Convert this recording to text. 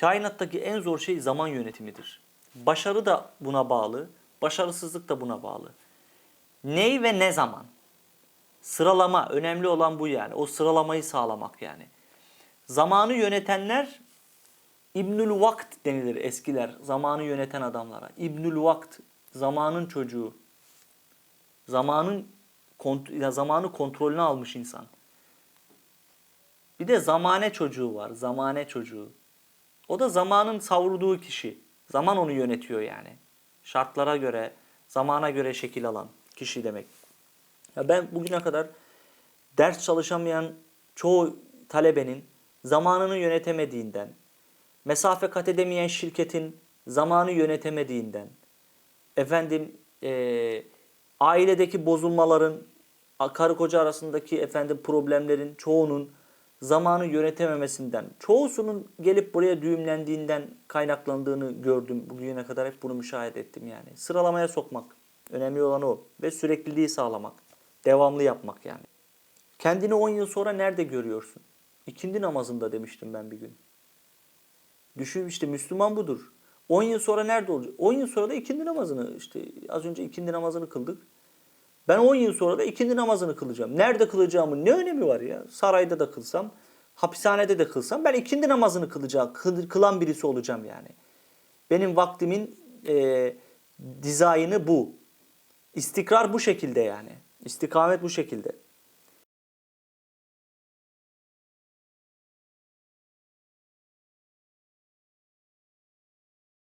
Kainattaki en zor şey zaman yönetimidir. Başarı da buna bağlı, başarısızlık da buna bağlı. Ney ve ne zaman? Sıralama önemli olan bu yani. O sıralamayı sağlamak yani. Zamanı yönetenler İbnül Vakt denilir eskiler. Zamanı yöneten adamlara. İbnül Vakt zamanın çocuğu. Zamanın zamanı kontrolüne almış insan. Bir de zamane çocuğu var. Zamane çocuğu. O da zamanın savurduğu kişi. Zaman onu yönetiyor yani. Şartlara göre, zamana göre şekil alan kişi demek. Ya ben bugüne kadar ders çalışamayan çoğu talebenin zamanını yönetemediğinden, mesafe kat edemeyen şirketin zamanı yönetemediğinden, efendim eee, ailedeki bozulmaların, karı koca arasındaki efendim problemlerin çoğunun zamanı yönetememesinden, çoğusunun gelip buraya düğümlendiğinden kaynaklandığını gördüm. Bugüne kadar hep bunu müşahede ettim yani. Sıralamaya sokmak. Önemli olan o. Ve sürekliliği sağlamak. Devamlı yapmak yani. Kendini 10 yıl sonra nerede görüyorsun? İkindi namazında demiştim ben bir gün. Düşün işte Müslüman budur. 10 yıl sonra nerede olacak? 10 yıl sonra da ikindi namazını işte az önce ikindi namazını kıldık. Ben 10 yıl sonra da ikindi namazını kılacağım. Nerede kılacağımın ne önemi var ya? Sarayda da kılsam, hapishanede de kılsam ben ikindi namazını kılacağım, kıl- kılan birisi olacağım yani. Benim vaktimin e, dizaynı bu. İstikrar bu şekilde yani. İstikamet bu şekilde.